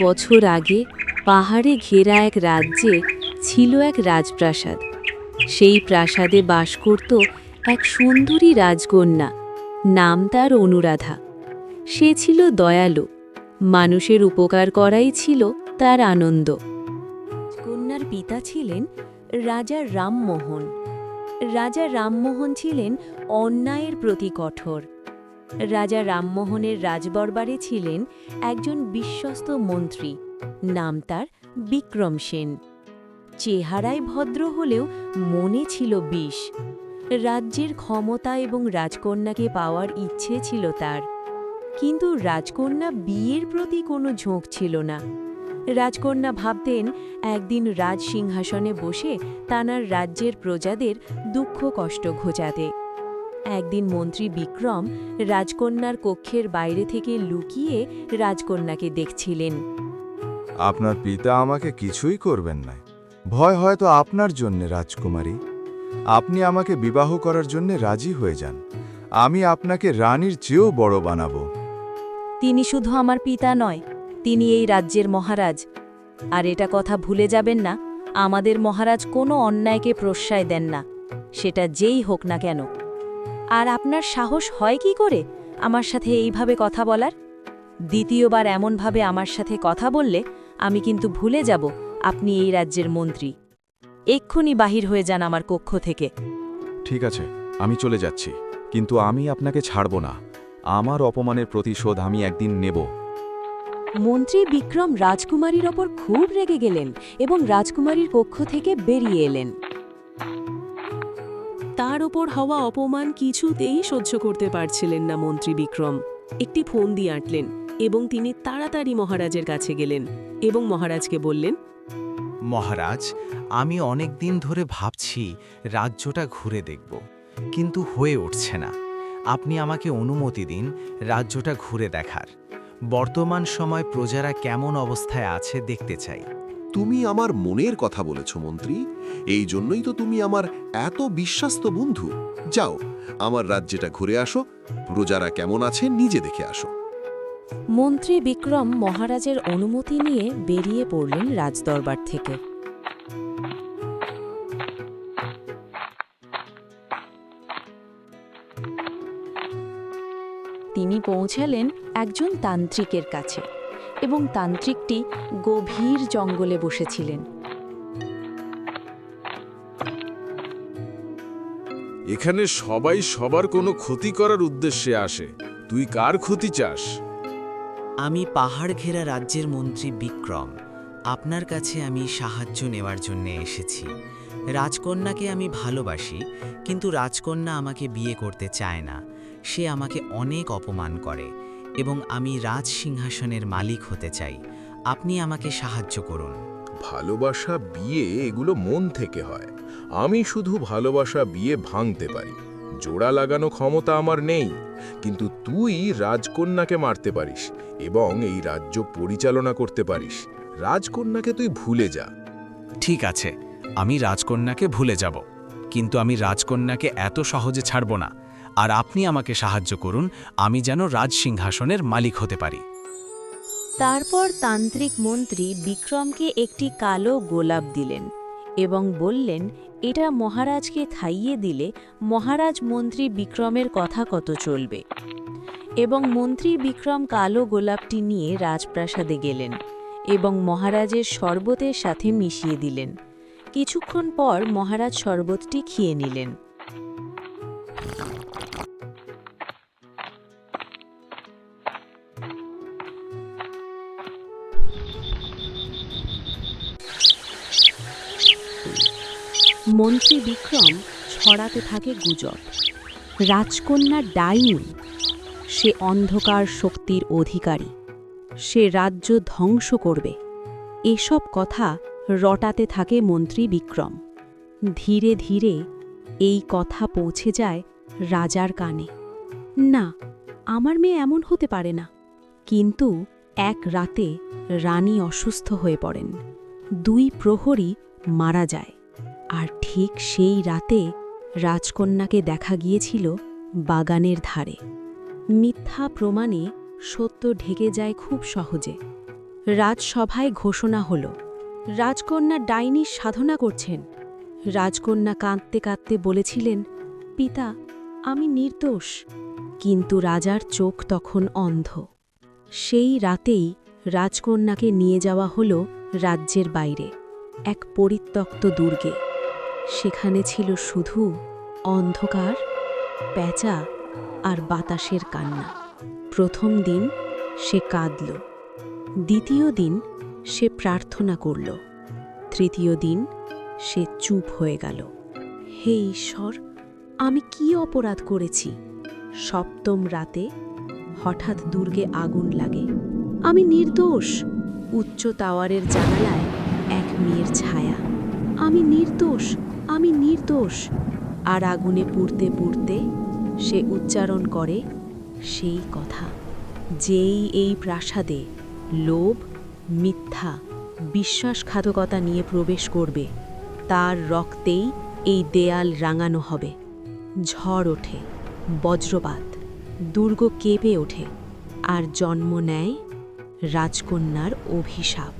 বছর আগে পাহাড়ে ঘেরা এক রাজ্যে ছিল এক রাজপ্রাসাদ। সেই প্রাসাদে বাস করত এক সুন্দরী রাজকন্যা, নাম তার অনুরাধা। সে ছিল দয়ালু, মানুষের উপকার করাই ছিল তার আনন্দ। কন্যার পিতা ছিলেন রাজা রামমোহন। রাজা রামমোহন ছিলেন অন্যায়ের প্রতি কঠোর। রাজা রামমোহনের রাজবরবারে ছিলেন একজন বিশ্বস্ত মন্ত্রী। নাম তার বিক্রম সেন। চেহারায় ভদ্র হলেও মনে ছিল বিষ। রাজ্যের ক্ষমতা এবং রাজকন্যাকে পাওয়ার ইচ্ছে ছিল তার। কিন্তু রাজকন্যা বিয়ের প্রতি কোনো ঝোঁক ছিল না। রাজকন্যা ভাবতেন, একদিন রাজ সিংহাসনে বসে তানার রাজ্যের প্রজাদের দুঃখ কষ্ট ঘোচাতে। একদিন মন্ত্রী বিক্রম রাজকন্যার কক্ষের বাইরে থেকে লুকিয়ে রাজকন্যাকে দেখছিলেন। আপনার পিতা আমাকে কিছুই করবেন না ভয় হয়তো আপনার জন্য রাজকুমারী। আপনি আমাকে বিবাহ করার জন্য রাজি হয়ে যান। আমি আপনাকে রানীর চেয়েও বড় বানাবো। তিনি শুধু আমার পিতা নয় তিনি এই রাজ্যের মহারাজ। আর এটা কথা ভুলে যাবেন না আমাদের মহারাজ কোনো অন্যায়কে প্রশ্রয় দেন না। সেটা যেই হোক না কেন। আর আপনার সাহস হয় কি করে আমার সাথে এইভাবে কথা বলার? দ্বিতীয়বার এমনভাবে আমার সাথে কথা বললে আমি কিন্তু ভুলে যাব আপনি এই রাজ্যের মন্ত্রী। এক্ষুনি বাহির হয়ে যান আমার কক্ষ থেকে। ঠিক আছে আমি চলে যাচ্ছি কিন্তু আমি আপনাকে ছাড়ব না। আমার অপমানের প্রতিশোধ আমি একদিন নেব। মন্ত্রী বিক্রম রাজকুমারীর ওপর খুব রেগে গেলেন এবং রাজকুমারীর কক্ষ থেকে বেরিয়ে এলেন। তার ওপর হওয়া অপমান কিছুতেই সহ্য করতে পারছিলেন না মন্ত্রী বিক্রম। একটি ফোন দিয়ে আঁটলেন এবং তিনি তাড়াতাড়ি মহারাজের কাছে গেলেন এবং মহারাজকে বললেন, মহারাজ, আমি অনেক দিন ধরে ভাবছি রাজ্যটা ঘুরে দেখব, কিন্তু হয়ে উঠছে না। আপনি আমাকে অনুমতি দিন রাজ্যটা ঘুরে দেখার। বর্তমান সময় প্রজারা কেমন অবস্থায় আছে দেখতে চাই। তুমি আমার মনের কথা বলেছ, মন্ত্রী। এই জন্যই তো তুমি আমার এত বিশ্বাস্ত বন্ধু। যাও, আমার রাজ্যটা ঘুরে আসো। প্রজারা কেমন আছে, নিজে দেখে আসো। মন্ত্রী বিক্রম মহারাজের অনুমতি নিয়ে বেরিয়ে পড়লেন রাজদরবার থেকে। তিনি পৌঁছালেন একজন তান্ত্রিকের কাছে। এবং তান্ত্রিকটি গভীর জঙ্গলে বসেছিলেন। এখানে সবাই সবার কোনো ক্ষতি করার উদ্দেশ্যে আসে। তুই কার ক্ষতি চাস? আমি পাহাড় ঘেরা রাজ্যের মন্ত্রী বিক্রম। আপনার কাছে আমি সাহায্য নেওয়ার জন্য এসেছি। রাজকন্যাকে আমি ভালোবাসি কিন্তু রাজকন্যা আমাকে বিয়ে করতে চায় না। সে আমাকে অনেক অপমান করে। এবং আমি রাজ সিংহাসনের মালিক হতে চাই। আপনি আমাকে সাহায্য করুন। ভালোবাসা বিয়ে এগুলো মন থেকে হয়। আমি শুধু ভালোবাসা বিয়ে ভাঙতে পারি। জোড়া লাগানো ক্ষমতা আমার নেই। কিন্তু তুই রাজকন্যাকে মারতে পারিস এবং এই রাজ্য পরিচালনা করতে পারিস। রাজকন্যাকে তুই ভুলে যা। ঠিক আছে আমি রাজকন্যাকে ভুলে যাব। কিন্তু আমি রাজকন্যাকে এত সহজে ছাড়ব না। আর আপনি আমাকে সাহায্য করুন, আমি যেন রাজ সিংহাসনের মালিক হতে পারি। তারপর তান্ত্রিক মন্ত্রী বিক্রমকে একটি কালো গোলাপ দিলেন এবং বললেন, এটা মহারাজকে খাইয়ে দিলে মহারাজ মন্ত্রী বিক্রমের কথা কত চলবে? এবং মন্ত্রী বিক্রম কালো গোলাপটি নিয়ে রাজপ্রাসাদে গেলেন এবং মহারাজের শরবতের সাথে মিশিয়ে দিলেন। কিছুক্ষণ পর মহারাজ শরবতটি খেয়ে নিলেন। মন্ত্রী বিক্রম ছড়াতে থাকে গুজব। রাজকন্যা ডাইনি সে অন্ধকার শক্তির অধিকারী। সে রাজ্য ধ্বংস করবে। এসব কথা রটাতে থাকে মন্ত্রী বিক্রম। ধীরে ধীরে এই কথা পৌঁছে যায় রাজার কানে। না, আমার মেয়ে এমন হতে পারে না। কিন্তু এক রাতে রানী অসুস্থ হয়ে পড়েন। দুই প্রহরী মারা যায়। আর ঠিক সেই রাতে রাজকন্যাকে দেখা গিয়েছিল বাগানের ধারে। মিথ্যা প্রমাণে সত্য ঢেকে যায় খুব সহজে। রাজসভায় ঘোষণা হল, রাজকন্যা ডাইনির সাধনা করছেন। রাজকন্যা কাঁদতে কাঁদতে বলেছিলেন, পিতা, আমি নির্দোষ। কিন্তু রাজার চোখ তখন অন্ধ। সেই রাতেই রাজকন্যাকে নিয়ে যাওয়া হল রাজ্যের বাইরে, এক পরিত্যক্ত দুর্গে। সেখানে ছিল শুধু অন্ধকার, প্যাঁচা আর বাতাসের কান্না। প্রথম দিন সে কাঁদল, দ্বিতীয় দিন সে প্রার্থনা করল, তৃতীয় দিন সে চুপ হয়ে গেল। হে ঈশ্বর, আমি কি অপরাধ করেছি? সপ্তম রাতে হঠাৎ দুর্গে আগুন লাগে। আমি নির্দোষ। উচ্চ টাওয়ারের জানালায় এক মেয়ের ছায়া। আমি নির্দোষ। আমি নির্দোষ, আর আগুনে পুড়তে পুড়তে সে উচ্চারণ করে সেই কথা, যেই এই প্রাসাদে লোভ, মিথ্যা, বিশ্বাসঘাতকতা নিয়ে প্রবেশ করবে, তার রক্তেই এই দেয়াল রাঙানো হবে। ঝড় ওঠে, বজ্রপাত, দুর্গ কেঁপে ওঠে, আর জন্ম নেয় রাজকন্যার অভিশাপ।